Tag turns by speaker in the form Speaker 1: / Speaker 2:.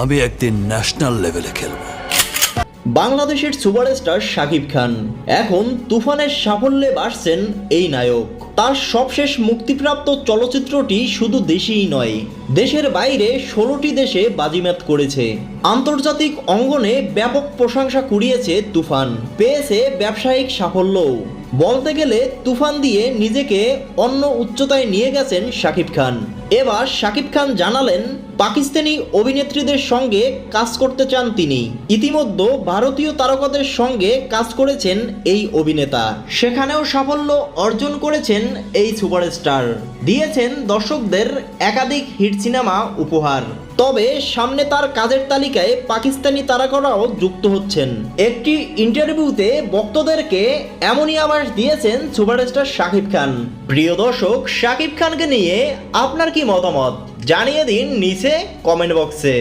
Speaker 1: আমি একদিন ন্যাশনাল লেভেলে খেলব।
Speaker 2: বাংলাদেশের সুপারস্টার শাকিব খান। এখন তুফানের সাফল্যে বাড়ছেন এই নায়ক। তার সবশেষ মুক্তিপ্রাপ্ত চলচ্চিত্রটি শুধু দেশেই নয়, দেশের বাইরে ষোলোটি দেশে বাজিমাত করেছে। আন্তর্জাতিক অঙ্গনে ব্যাপক প্রশংসা কুড়িয়েছে তুফান, পেয়েছে ব্যবসায়িক সাফল্যও। বলতে গেলে তুফান দিয়ে নিজেকে অন্য উচ্চতায় নিয়ে গেছেন শাকিব খান। এবার শাকিব খান জানালেন, পাকিস্তানি অভিনেত্রীদের সঙ্গে কাজ করতে চান তিনি। ইতিমধ্যে ভারতীয় তারকাদের সঙ্গে কাজ করেছেন এই অভিনেতা। সেখানেও সাফল্য অর্জন করেছেন এই সুপারস্টার, দিয়েছেন দর্শকদের একাধিক হিট সিনেমা উপহার। তবে সামনে তার কাজের তালিকায় পাকিস্তানি তারকারাও যুক্ত হচ্ছেন। একটি ইন্টারভিউতে ভক্তদেরকে এমনই আভাস দিয়েছেন সুপারস্টার শাকিব খান। প্রিয় দর্শক, শাকিব খানকে নিয়ে আপনার কি মতামত? জানিয়ে দিন নিচে কমেন্ট বক্সে।